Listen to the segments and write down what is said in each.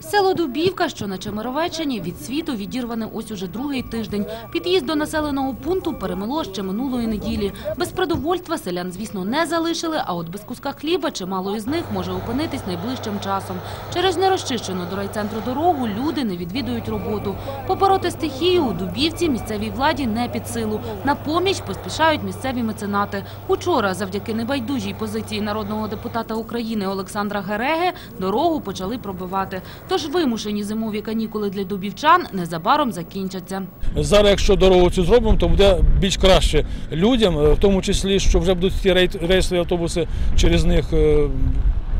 Село Дубівка, що на Чемеровеччині, від світу відірване ось уже другий тиждень. Під'їзд до населеного пункту перемело ще минулої неділі. Без продовольства селян, звісно, не залишили, а от без куска хліба чимало із них може опинитись найближчим часом. Через нерозчищену до райцентру дорогу люди не відвідують роботу. Побороти стихію у Дубівці місцевій владі не під силу. На поміч поспішають місцеві меценати. Учора, завдяки небайдужій позиції народного депутата України Олександра Гереги, дорогу почали пробивати. Тож вимушені зимові канікули для дубівчан незабаром закінчаться. Зараз, якщо дорогу цю зробимо, то буде більш краще людям, в тому числі, що вже будуть ті рейсові автобуси через них е,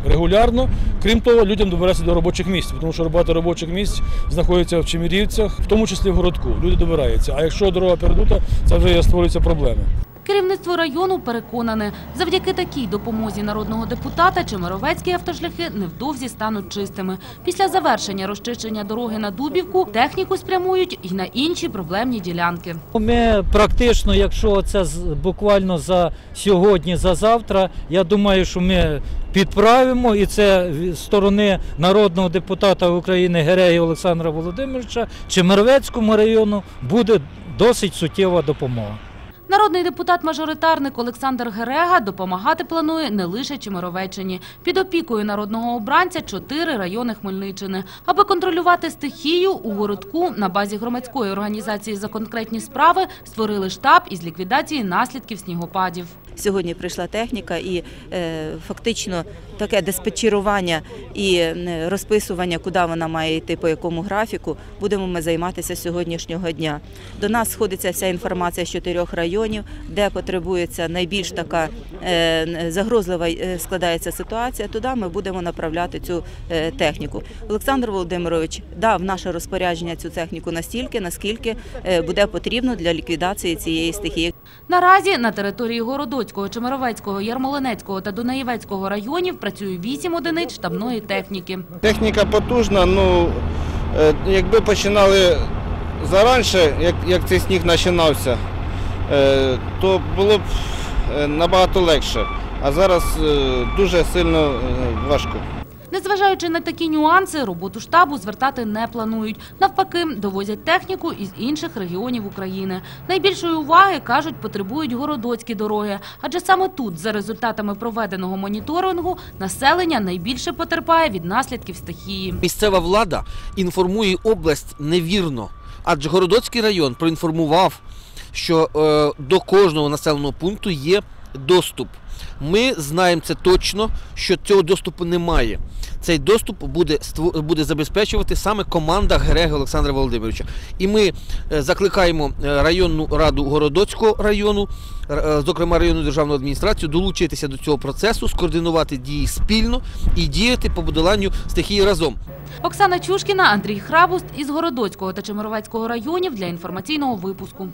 регулярно. Крім того, людям добиратися до робочих місць, тому що багато робочих місць знаходяться в Чемірівцях, в тому числі в городку. Люди добираються. А якщо дорога передута, це вже створюються проблеми. Керівництво району переконане, завдяки такій допомозі народного депутата Чемеровецькі автошляхи невдовзі стануть чистими. Після завершення розчищення дороги на Дубівку техніку спрямують і на інші проблемні ділянки. Ми практично, якщо це буквально за сьогодні, за завтра, я думаю, що ми підправимо, і це з сторони народного депутата України Гереї Олександра Володимировича Чемеровецькому району буде досить суттєва допомога. Народний депутат-мажоритарник Олександр Герега допомагати планує не лише Чемеровеччині. Під опікою народного обранця чотири райони Хмельниччини. Аби контролювати стихію, у городку на базі громадської організації за конкретні справи створили штаб із ліквідації наслідків снігопадів. Сьогодні прийшла техніка і е, фактично таке диспетчерування і розписування, куди вона має йти, по якому графіку, будемо ми займатися сьогоднішнього дня. До нас сходиться вся інформація з чотирьох районів, де потребується найбільш така е, загрозлива е, складається ситуація. Туди ми будемо направляти цю техніку. Олександр Володимирович дав наше розпорядження цю техніку настільки, наскільки буде потрібно для ліквідації цієї стихії. Наразі на території Городоцького, Чемеровецького, Ярмолинецького та Дунаєвецького районів працює вісім одиниць штабної техніки. Техніка потужна, ну е, якби починали зараніше, як, як цей сніг починався, е, то було б е, набагато легше. А зараз дуже сильно важко. Незважаючи на такі нюанси, роботу штабу звертати не планують. Навпаки, довозять техніку із інших регіонів України. Найбільшої уваги, кажуть, потребують городоцькі дороги. Адже саме тут, за результатами проведеного моніторингу, населення найбільше потерпає від наслідків стихії. Місцева влада інформує область невірно, адже Городоцький район проінформував, що е, до кожного населеного пункту є доступ. Ми знаємо це точно, що цього доступу немає. Цей доступ буде буде забезпечувати саме команда Гереги Олександра Володимировича. І ми е, закликаємо е, районну раду Городоцького району, е, зокрема районну державну адміністрацію, долучитися до цього процесу, скоординувати дії спільно і діяти по подоланню стихії разом. Оксана Чушкіна, Андрій Храбуст із Городоцького та Чемеровецького районів для інформаційного випуску.